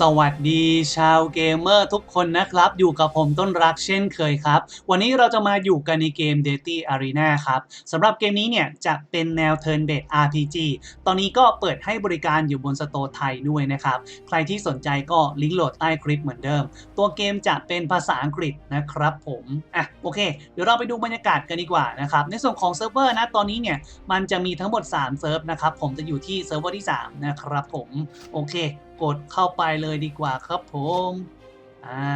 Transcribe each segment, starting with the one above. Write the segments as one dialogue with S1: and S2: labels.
S1: สวัสดีชาวเกมเมอร์ทุกคนนะครับ อยู่กับผมต้นรักเช่นเคยครับ วันนี้เราจะมาอยู่กันในเกม d a t y Arena ครับสำหรับเกมนี้เนี่ยจะเป็นแนว Turn Based RPG ตอนนี้ก็เปิดให้บริการอยู่บนสโตร์ไทยด้วยนะครับ ใครที่สนใจก็ลิงก์โหลดใต้คลิปเหมือนเดิม ตัวเกมจะเป็นภาษาอังกฤษนะครับผมอะโอเค เดี๋ยวเราไปดูบรรยากาศกันดีกว่านะครับในส่วนของเซิร์ฟเวอร์นะตอนนี้เนี่ยมันจะมีทั้งหมด3เซิร์ฟนะครับผมจะอยู่ที่เซิร์ฟเวอร์ที่3นะครับผมโอเค กดเข้าไปเลยดีกว่าครับผม อ่า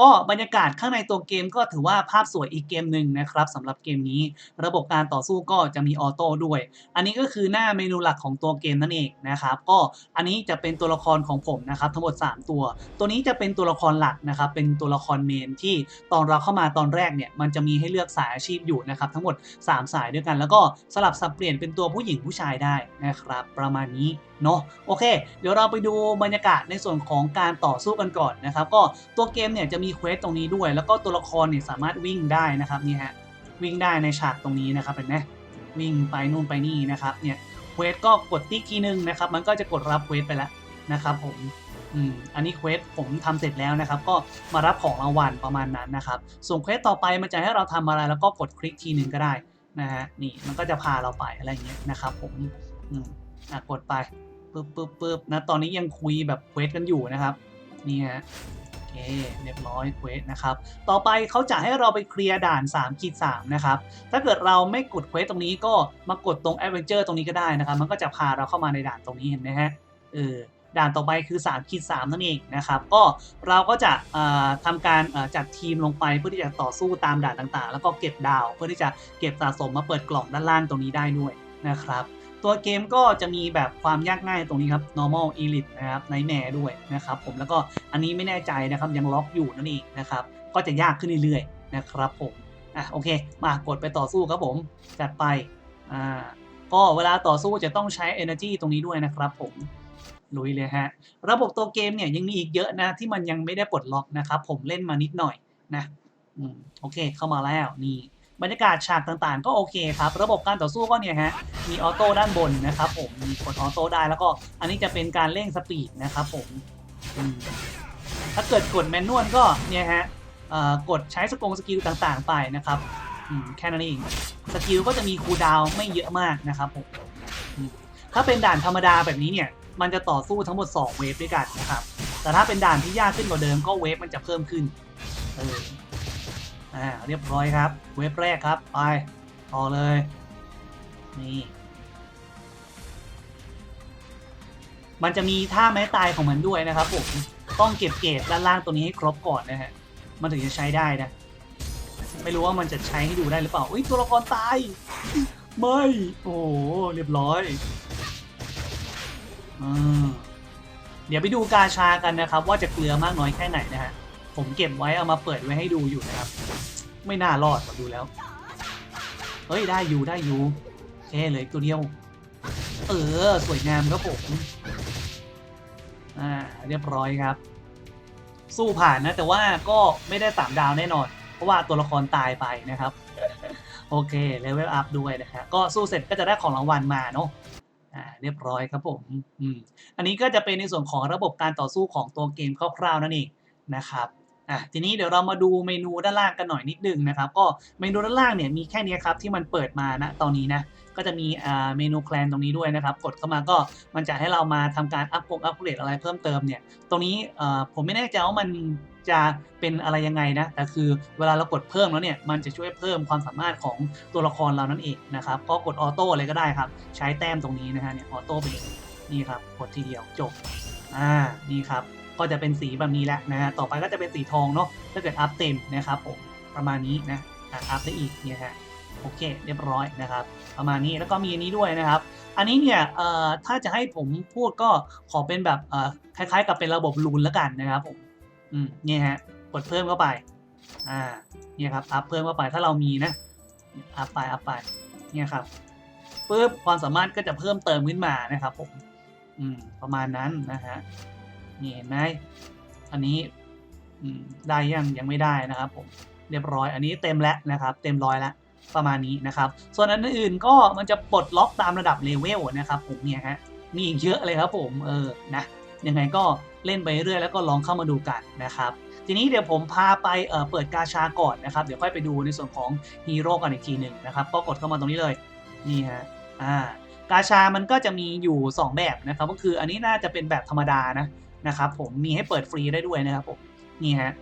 S1: ก็บรรยากาศข้างในตัวเกมก็ถือว่าภาพสวยอีกเกมหนึ่งนะครับสำหรับเกมนี้ ระบบการต่อสู้ก็จะมีออโต้ด้วย อันนี้ก็คือหน้าเมนูหลักของตัวเกมนั่นเองนะครับก็อันนี้จะเป็นตัวละครของผมนะครับทั้งหมด 3 ตัว ตัวนี้จะเป็นตัวละครหลักนะครับเป็นตัวละครเมนที่ตอนเราเข้ามาตอนแรกเนี่ยมันจะมีให้เลือกสายอาชีพอยู่นะครับทั้งหมด 3 สายด้วยกัน แล้วก็สลับสับเปลี่ยนเป็นตัวผู้หญิงผู้ชายได้นะครับประมาณนี้เนาะโอเค เดี๋ยวเราไปดูบรรยากาศในส่วนของการต่อสู้กันก่อนนะครับก็ตัวเกมเนี่ยจะมีเควสตรงนี้ด้วย แล้วก็ตัวละครเนี่ยสามารถวิ่งได้นะครับนี่ฮะวิ่งได้ในฉากตรงนี้นะครับเห็นไหมวิ่งไปนู่นไปนี่นะครับเนี่ยเควสก็กดติ๊กทีนึงนะครับ มันก็จะกดรับเควสไปแล้วนะครับผมอืมอันนี้เควสผมทำเสร็จแล้วนะครับ ก็มารับของรางวัลประมาณนั้นนะครับ ส่วนเควสต่อไปมันจะให้เราทำอะไรแล้วก็กดคลิกทีนึงก็ได้นะฮะนี่มันก็จะพาเราไปอะไรอย่างเงี้ยนะครับผมอืมอะกดไปปึ๊บปึ๊บปึ๊บนะตอนนี้ยังคุยแบบเควสกันอยู่นะครับนี่ฮะ เคเรียบร้อยเควสนะครับ ต่อไปเขาจะให้เราไปเคลียร์ด่าน3ขีด3นะครับ ถ้าเกิดเราไม่กดเควสตรงนี้ก็มากดตรง Adventure ตรงนี้ก็ได้นะครับ มันก็จะพาเราเข้ามาในด่านตรงนี้เห็นไหมฮะ เออ ด่านต่อไปคือ3ขีด3นั่นเองนะครับ ก็เราก็จะเอ่อทำการจัดทีมลงไปเพื่อที่จะต่อสู้ตามด่านต่างๆ แล้วก็เก็บดาว เพื่อที่จะเก็บสะสมมาเปิดกล่องด้านล่างตรงนี้ได้ด้วยนะครับ ตัวเกมก็จะมีแบบความยากง่ายตรงนี้ครับ normal elite นะครับ nightmare ด้วยนะครับผมแล้วก็อันนี้ไม่แน่ใจนะครับยังล็อกอยู่นั่นเองนะครับก็จะยากขึ้นเรื่อยๆนะครับผมอะโอเค มากดไปต่อสู้ครับผมจัดไปอ่าก็เวลาต่อสู้จะต้องใช้ energy ตรงนี้ด้วยนะครับผมลุยเลยฮะระบบตัวเกมเนี่ยยังมีอีกเยอะนะที่มันยังไม่ได้ปลดล็อกนะครับผมเล่นมานิดหน่อยนะอืมโอเคเข้ามาแล้วนี่ บรรยากาศฉากต่างๆ ก็โอเคครับ ระบบการต่อสู้ก็เนี่ยฮะ มีออโต้ด้านบนนะครับผม มีกดออโต้ได้แล้วก็อันนี้จะเป็นการเร่งสปีดนะครับผมมถ้าเกิดกดแมนนวลก็เนี่ยฮะกดใช้สกงสกิลต่างๆ ไปนะครับแค่นั้นเอง สกิลก็จะมีคูลดาวน์ไม่เยอะมากนะครับผมมถ้าเป็นด่านธรรมดาแบบนี้เนี่ย มันจะต่อสู้ทั้งหมด 2 เวฟด้วยกันนะครับ แต่ถ้าเป็นด่านที่ยากขึ้นกว่าเดิมก็เวฟมันจะเพิ่มขึ้น เออ อ่าเรียบร้อยครับ เวฟแรกครับ ไปต่อเลย นี่ มันจะมีท่าไม้ตายของมันด้วยนะครับผม ต้องเก็บเกรดด้านล่างตัวนี้ให้ครบก่อนนะฮะ มันถึงจะใช้ได้นะ ไม่รู้ว่ามันจะใช้ให้ดูได้หรือเปล่าอุ้ยตัวละครตาย ไม่ โอ้เรียบร้อยอืมเดี๋ยวไปดูกาชากันนะครับ ว่าจะเกลือมากน้อยแค่ไหนนะฮะผมเก็บไว้เอามาเปิดไว้ให้ดูอยู่นะครับ ไม่น่ารอดดูแล้ว เฮ้ย ได้อยู่ได้อยู่แค่เลยตัวเดียว เออ สวยงามครับผม อ่า เรียบร้อยครับ สู้ผ่านนะ แต่ว่าก็ไม่ได้สามดาวแน่นอน เพราะว่าตัวละครตายไปนะครับ โอเคเลเวลอัพด้วยนะฮะก็สู้เสร็จก็จะได้ของรางวัลมาเนาะอ่าเรียบร้อยครับผมอืมอันนี้ก็จะเป็นในส่วนของระบบการต่อสู้ของตัวเกมคร่าวๆนั่นเองนะครับ อะทีนี้เดี๋ยวเรามาดูเมนูด้านล่างกันหน่อยนิดนึงนะครับ ก็เมนูด้านล่างเนี่ยมีแค่นี้ครับที่มันเปิดมานะตอนนี้นะก็จะมีเมนูแคลนตรงนี้ด้วยนะครับ กดเข้ามาก็มันจะให้เรามาทำการอัพกงอัพเกรดอะไรเพิ่มเติมเนี่ย ตรงนี้ผมไม่แน่ใจว่ามันจะเป็นอะไรยังไงนะ แต่คือเวลาเรากดเพิ่มแล้วเนี่ย มันจะช่วยเพิ่มความสามารถของตัวละครเรานั่นเองนะครับ ก็กดออโต้เลยก็ได้ครับ ใช้แต้มตรงนี้นะฮะเนี่ยออโต้ไปเลยนี่ครับ กดทีเดียวจบ อ่า นี่ครับ ก็จะเป็นสีแบบนี้แล้วนะฮะต่อไปก็จะเป็นสีทองเนาะถ้าเกิดอัพเต็มนะครับผมประมาณนี้นะอัพได้อีกเนี่ยฮะโอเคเรียบร้อยนะครับ ประมาณนี้แล้วก็มีอันนี้ด้วยนะครับ อันนี้เนี่ยเอ่อถ้าจะให้ผมพูดก็ขอเป็นแบบเอ่อคล้ายๆ กับเป็นระบบรูนแล้วกันนะครับผมอืมเนี่ยฮะกดเพิ่มเข้าไปอ่าเนี่ยครับอัพเพิ่มเข้าไปถ้าเรามีนะอัพไปอัพไปเนี่ยครับปึ๊บความสามารถก็จะเพิ่มเติมขึ้นมานะครับผมอืมประมาณนั้นนะฮะ นี่เห็นไหมอันนี้ได้ยังยังไม่ได้นะครับผมเรียบร้อยอันนี้เต็มแล้วนะครับ เต็มร้อยแล้วประมาณนี้นะครับ ส่วนอันอื่นก็มันจะปลดล็อกตามระดับเลเวลนะครับ ผมเนี่ยฮะมีอีกเยอะเลยครับผมเออนะยังไงก็เล่นไปเรื่อยแล้วก็ลองเข้ามาดูกันนะครับ ทีนี้เดี๋ยวผมพาไปเเปิดกาชาก่อนนะครับ เดี๋ยวค่อยไปดูในส่วนของฮีโร่กันอีกทีหนึ่งนะครับ ก็กดเข้ามาตรงนี้เลยนี่ฮะอ่ากาชามันก็จะมีอยู่ 2 แบบนะครับ ก็คืออันนี้น่าจะเป็นแบบธรรมดานะ นะครับผมมีให้เปิดฟรีได้ด้วยนะครับผมนี่ฮะ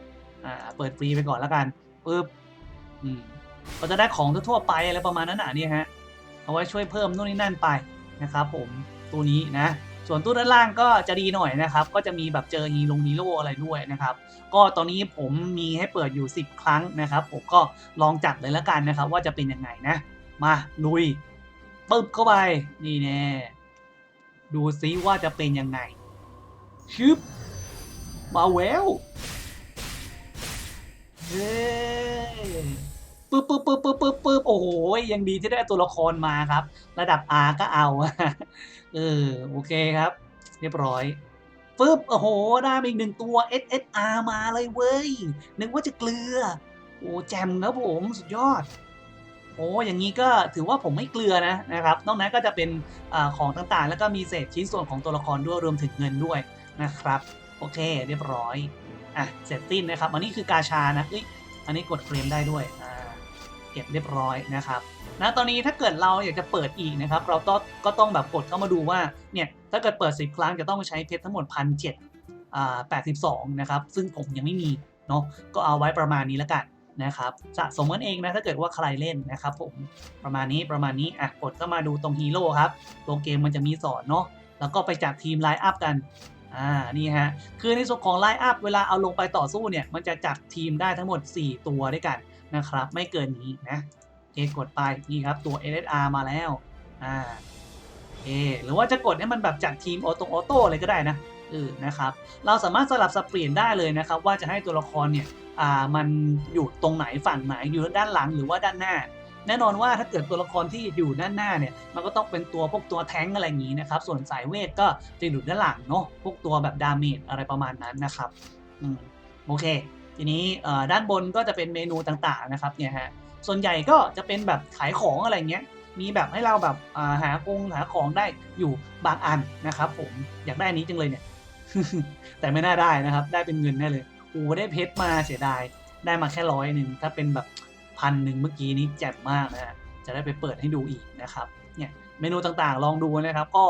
S1: อ่าเปิดฟรีไปก่อนแล้วกันปึ๊บอืมก็จะได้ของทั่วๆไปอะไรประมาณนั้นอะนี่ฮะเอาไว้ช่วยเพิ่มนู่นนี่นั่นไปนะครับผมตัวนี้นะส่วนตู้ด้านล่างก็จะดีหน่อยนะครับ ก็จะมีแบบเจอฮีโร่ฮีโร่อะไรด้วยนะครับ ก็ตอนนี้ผมมีให้เปิดอยู่ 10 ครั้งนะครับ ผมก็ลองจัดเลยแล้วกันนะครับ ว่าจะเป็นยังไงนะ มาลุยปึ๊บเข้าไปนี่แน่ดูซิว่าจะเป็นยังไง ชึบมาแววเฮ้ปึ๊บปึ๊บปึ๊บปึ๊บปึ๊บปึ๊บโอ้โหยังดีที่ได้ตัวละครมาครับ ระดับ R ก็เอาเออโอเคครับ เรียบร้อยปึ๊บโอ้โห ได้มาอีกหนึ่งตัว SSR มาเลยเว้ยนึกว่าจะเกลือ โอ้แจมครับผมสุดยอดโอ้อย่างนี้ก็ถือว่าผมไม่เกลือนะนะครับ นอกนั้นก็จะเป็นอของต่างๆ แล้วก็มีเศษชิ้นส่วนของตัวละครด้วยรวมถึงเงินด้วย นะครับ โอเคเรียบร้อย อะ เสร็จสิ้นนะครับ อันนี้คือกาชานะเอ้ยอันนี้กดเคลมได้ด้วย อ่า เก็บเรียบร้อยนะครับนะตอนนี้ถ้าเกิดเราอยากจะเปิดอีกนะครับ เราต้องก็ต้องแบบกดเข้ามาดูว่า เนี่ย ถ้าเกิดเปิด 10 ครั้งจะต้องใช้เพชรทั้งหมดพันเจ็ดอ่าแปดสิบสองนะครับ ซึ่งผมยังไม่มีเนาะ ก็เอาไว้ประมาณนี้แล้วกันนะครับสะสมกันเองนะถ้าเกิดว่าใครเล่นนะครับผมประมาณนี้ประมาณนี้อะกดเข้ามาดูตรงฮีโร่ครับ ตัวเกมมันจะมีสอนเนาะแล้วก็ไปจัดทีมไลน์อัพกัน อ่า นี่ฮะ คือในส่วนของไลน์อัพเวลาเอาลงไปต่อสู้เนี่ย มันจะจัดทีมได้ทั้งหมด 4 ตัวด้วยกันนะครับ ไม่เกินนี้นะโอเคกดไปนี่ครับตัว LSR มาแล้ว อ่าโอหรือว่าจะกดให้มันแบบจัดทีมออโตออโต้เลยก็ได้นะเออนะครับ เราสามารถสลับสับเปลี่ยนได้เลยนะครับ ว่าจะให้ตัวละครเนี่ย อ่า มันอยู่ตรงไหนฝั่งไหนอยู่ด้านหลังหรือว่าด้านหน้า แน่นอนว่าถ้าเกิดตัวละครที่อยู่ด้านหน้าเนี่ยมันก็ต้องเป็นตัวพวกตัวแท้งอะไรอย่างนี้นะครับ ส่วนสายเวทก็จะอยู่ด้านหลังเนาะพวกตัวแบบดาเมจอะไรประมาณนั้นนะครับอืมโอเค ทีนี้ด้านบนก็จะเป็นเมนูต่างๆนะครับเนี่ยฮะส่วนใหญ่ก็จะเป็นแบบขายของอะไรเงี้ยมีแบบให้เราแบบาหาคงหาของได้อยู่บางอันนะครับ ผมอยากได้นนี้จังเลยเนี่ย แต่ไม่น่าได้นะครับ ได้เป็นเงินแน่เลยโอ้ได้เพชรมาเสียดายได้มาแค่ร้อยหนึ่งถ้าเป็นแบบ พันหนึ่งเมื่อกี้นี้แจ่มมากนะฮะจะได้ไปเปิดให้ดูอีกนะครับเนี่ยเมนูต่างๆ ลองดูนะครับ ก็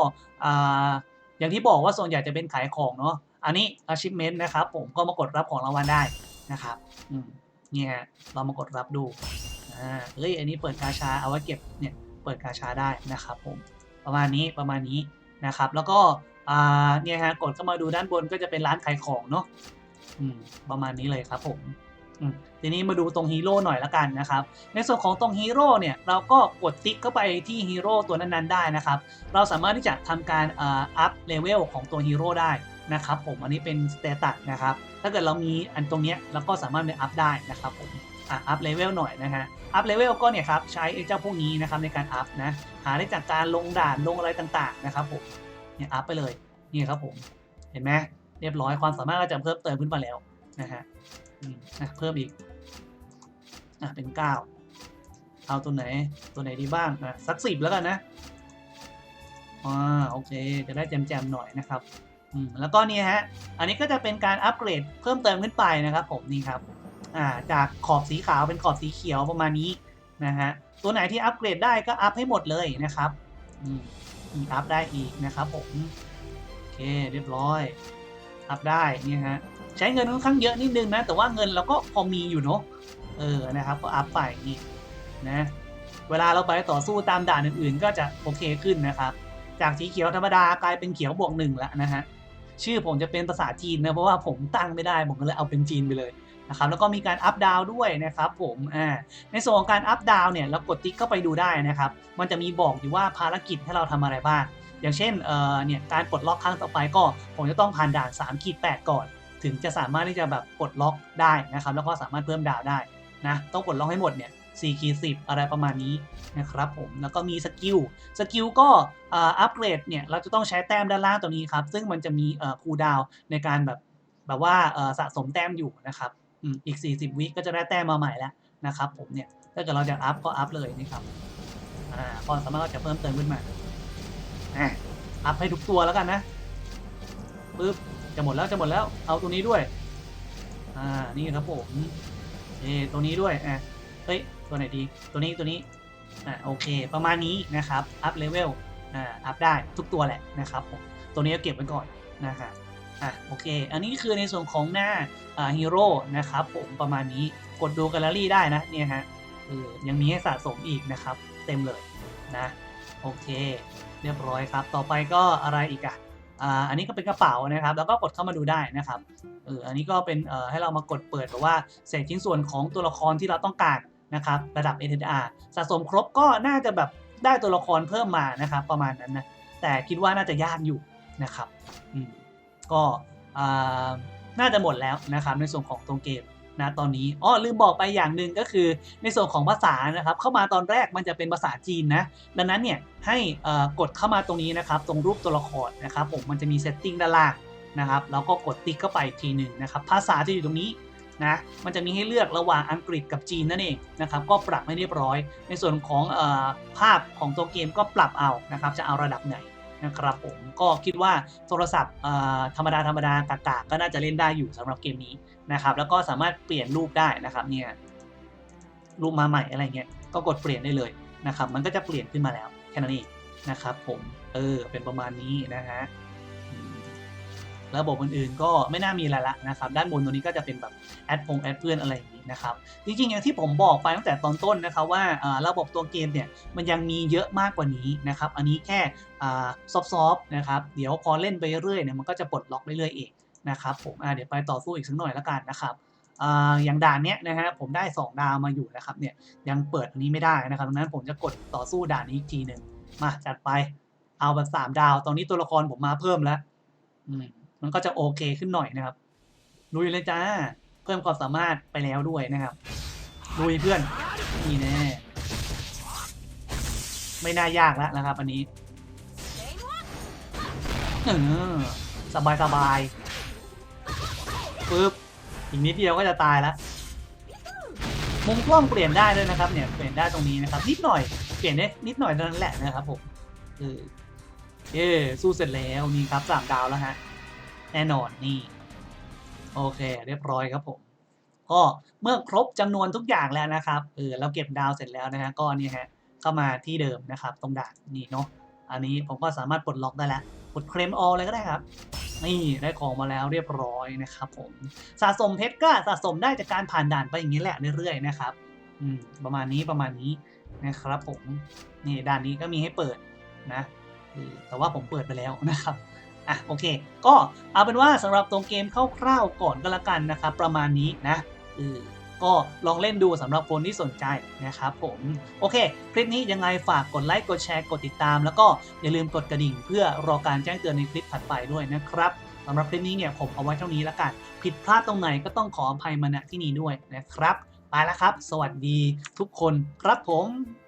S1: อย่างที่บอกว่าส่วนใหญ่จะเป็นขายของเนาะอันนี้ achievement นะครับ ผมก็มากดรับของรางวัลได้นะครับเนี่ยเรามากดรับดูเอ้ยอันนี้เปิดกาชาเอาไว้เก็บเนี่ยเปิดกาชาได้นะครับผมประมาณนี้ประมาณนี้นะครับ แล้วก็เนี่ยฮะกดเข้ามาดูด้านบนก็จะเป็นร้านขายของเนาะประมาณนี้เลยครับผม ทีนี้มาดูตรงฮีโร่หน่อยละกันนะครับ ในส่วนของตรงฮีโร่เนี่ยเราก็กดติ๊กเข้าไปที่ฮีโร่ตัวนั้นๆได้นะครับ เราสามารถที่จะทำการอัพเลเวลของตัวฮีโร่ได้นะครับผมอันนี้เป็นสเตตัสนะครับ ถ้าเกิดเรามีอันตรงเนี้ยเราก็สามารถไปอัพได้นะครับผมอะอัพเลเวลหน่อยนะฮะ อัพเลเวลก็เนี่ยครับใช้ไอ้เจ้าพวกนี้นะครับในการอัพนะ หาได้จากการลงด่านลงอะไรต่างๆนะครับผม เนี่ยอัพไปเลย นี่ครับผม เห็นไหมเรียบร้อยความสามารถก็จะเพิ่มเติมขึ้นมาแล้ว นะฮะอืมนะเพิ่มอีกอะเป็นเก้าเอาตัวไหนตัวไหนดีบ้างอะสักสิบแล้วกันนะอ่าโอเค จะได้แจมๆหน่อยนะครับอืมแล้วก็นี่ฮะ อันนี้ก็จะเป็นการอัปเกรดเพิ่มเติมขึ้นไปนะครับ ผมนี่ครับอ่าจากขอบสีขาวเป็นขอบสีเขียวประมาณนี้นะฮะตัวไหนที่อัปเกรดได้ก็อัพให้หมดเลยนะครับอืมมีอัพได้อีกนะครับผมโอเคเรียบร้อยอัพได้เนี่ยฮะ ใช้เงินค่อนข้างเยอะนิดนึงนะ แต่ว่าเงินเราก็พอมีอยู่เนาะเออนะครับก็อัพไปนี่นะ เวลาเราไปต่อสู้ตามด่านอื่นๆ ก็จะโอเคขึ้นนะครับ จากสีเขียวธรรมดากลายเป็นเขียวบวกหนึ่งแล้วนะฮะชื่อผมจะเป็นภาษาจีนนะเพราะว่าผมตั้งไม่ได้ผมก็เลยเอาเป็นจีนไปเลยนะครับแล้วก็มีการอัพดาวด้วยนะครับผมอ่าในส่วนของการอัพดาวเนี่ยเรากดติ๊กเข้าไปดูได้นะครับ มันจะมีบอกอยู่ว่าภารกิจให้เราทำอะไรบ้างอย่างเช่นเอ่อเนี่ยการปลดล็อกครั้งต่อไปก็ผมจะต้องผ่านด่าน3ขีด8ก่อน ถึงจะสามารถที่จะแบบปลดล็อกได้นะครับ แล้วก็สามารถเพิ่มดาวได้นะต้องปลดล็อกให้หมดเนี่ย4ขีด10อะไรประมาณนี้นะครับผมแล้วก็มีสกิลสกิลก็อัปเกรดเนี่ยเราจะต้องใช้แต้มด้านล่างตรงนี้ครับ ซึ่งมันจะมีคูลดาวในการแบบแบบว่าสะสมแต้มอยู่นะครับอีก 40 วิก็จะได้แต้มมาใหม่แล้วนะครับผมเนี่ยถ้าเกิดเราจะอัพก็อัพเลยนี่ครับอ่าความสามารถก็จะเพิ่มเติมขึ้นมาอัพให้ทุกตัวแล้วกันนะปึ๊บ จะหมดแล้วจะหมดแล้ว เอาตัวนี้ด้วย อ่า นี่ครับผมเออตัวนี้ด้วย อะ เฮ้ย ตัวไหนดี ตัวนี้ตัวนี้ อ่าโอเค ประมาณนี้นะครับ อัพเลเวล อ่า อัพได้ทุกตัวแหละนะครับผม ตัวนี้ก็เก็บไว้ก่อนนะฮะอะโอเค อันนี้คือในส่วนของหน้าอ่าฮีโร่นะครับผมประมาณนี้ กดดูแกลเลอรี่ได้นะเนี่ยฮะเออยังมีให้สะสมอีกนะครับ เต็มเลยนะ โอเค เรียบร้อยครับ ต่อไปก็อะไรอีกอะ อ่าอันนี้ก็เป็นกระเป๋านะครับ แล้วก็กดเข้ามาดูได้นะครับเอออันนี้ก็เป็นเอ่อให้เรามากดเปิดแบบว่าเศษชิ้นส่วนของตัวละครที่เราต้องการนะครับระดับ SSR สะสมครบก็น่าจะแบบได้ตัวละครเพิ่มมานะครับประมาณนั้นนะแต่คิดว่าน่าจะยากอยู่นะครับอืมก็อ่าน่าจะหมดแล้วนะครับในส่วนของตรงเกม นะตอนนี้อ๋อลืมบอกไปอย่างหนึ่งก็คือในส่วนของภาษานะครับ เข้ามาตอนแรกมันจะเป็นภาษาจีนนะดังนั้นเนี่ยให้กดเข้ามาตรงนี้นะครับ ตรงรูปตัวละครนะครับผมมันจะมีเซตติ้งด้านล่างนะครับแล้วก็กดติ๊กเข้าไปทีหนึ่งนะครับ ภาษาที่อยู่ตรงนี้นะมันจะมีให้เลือกระหว่างอังกฤษกับจีนนั่นเองนะครับก็ปรับให้เรียบร้อย ในส่วนของอภาพของตัวเกมก็ปรับเอานะครับจะเอาระดับไหน นะครับผมก็คิดว่าโทรศัพท์ธรรมดาธรรมดากากๆก็น่าจะเล่นได้อยู่สำหรับเกมนี้นะครับ แล้วก็สามารถเปลี่ยนรูปได้นะครับเนี่ยรูปมาใหม่อะไรเงี้ยก็กดเปลี่ยนได้เลยนะครับ มันก็จะเปลี่ยนขึ้นมาแล้วแค่นั้นเองนะครับ ผมเออเป็นประมาณนี้นะฮะระบบอื่นๆก็ไม่น่ามีอะไรละนะครับ ด้านบนตรงนี้ก็จะเป็นแบบแอดพงแอดเพื่อนอะไร นะครับ จริงๆอย่างที่ผมบอกไปตั้งแต่ตอนต้นนะครับว่าระบบตัวเกมเนี่ยมันยังมีเยอะมากกว่านี้นะครับ อันนี้แค่ซอฟต์ๆนะครับ เดี๋ยวพอเล่นไปเรื่อยเนี่ยมันก็จะปลดล็อกเรื่อยๆเองนะครับผมเดี๋ยวไปต่อสู้อีกสักหน่อยละกันนะครับออย่างด่านเนี้ยนะฮะผมได้ 2 ดาวมาอยู่นะครับเนี่ยยังเปิดอันนี้ไม่ได้นะครับดังนั้นผมจะกดต่อสู้ด่านนี้อีกทีหนึ่งมาจัดไปเอาแบบ3ดาว ตอนนี้ตัวละครผมมาเพิ่มแล้ว อืมมันก็จะโอเคขึ้นหน่อยนะครับลุยเลยจ้า เพิ่มความสามารถไปแล้วด้วยนะครับลุยเพื่อนนี่แน่ไม่น่ายากแล้วนะครับ อันนี้เออสบายสบายๆปึ๊บอีกนิดเดียวก็จะตายแล้วมุมกล้องเปลี่ยนได้ด้วยนะครับ เนี่ยเปลี่ยนได้ตรงนี้นะครับนิดหน่อยเปลี่ยนได้นิดหน่อยเท่านั้นแหละนะครับผมเออเย้สู้เสร็จแล้วนี่ครับสามดาวแล้วฮะแน่นอนนี่ โอเค เรียบร้อยครับผมก็เมื่อครบจำนวนทุกอย่างแล้วนะครับเออเราเก็บดาวเสร็จแล้วนะฮะก็นี่ฮะเข้ามาที่เดิมนะครับ ตรงด่านนี่เนาะอันนี้ผมก็สามารถปลดล็อกได้แล้วกดเคลมออลเลยก็ได้ครับนี่ได้ของมาแล้วเรียบร้อยนะครับผมสะสมเพชรก็สะสมได้จากการผ่านด่านไปอย่างนี้แหละเรื่อยๆนะครับอืมประมาณนี้ประมาณนี้นะครับผมนี่ด่านนี้ก็มีให้เปิดนะแต่ว่าผมเปิดไปแล้วนะครับ อะโอเค ก็เอาเป็นว่าสำหรับตรงเกมคร่าวๆก่อนก็แล้วกันนะครับประมาณนี้นะเออก็ลองเล่นดูสำหรับคนที่สนใจนะครับผม โอเค คลิปนี้ยังไงฝากกดไลค์กดแชร์กดติดตาม แล้วก็อย่าลืมกดกระดิ่ง เพื่อรอการแจ้งเตือนในคลิปถัดไปด้วยนะครับสำหรับคลิปนี้เนี่ยผมเอาไว้เท่านี้แล้วกัน ผิดพลาดตรงไหนก็ต้องขออภัยมาณที่นี้ด้วยนะครับ ไปแล้วครับ สวัสดีทุกคนครับผม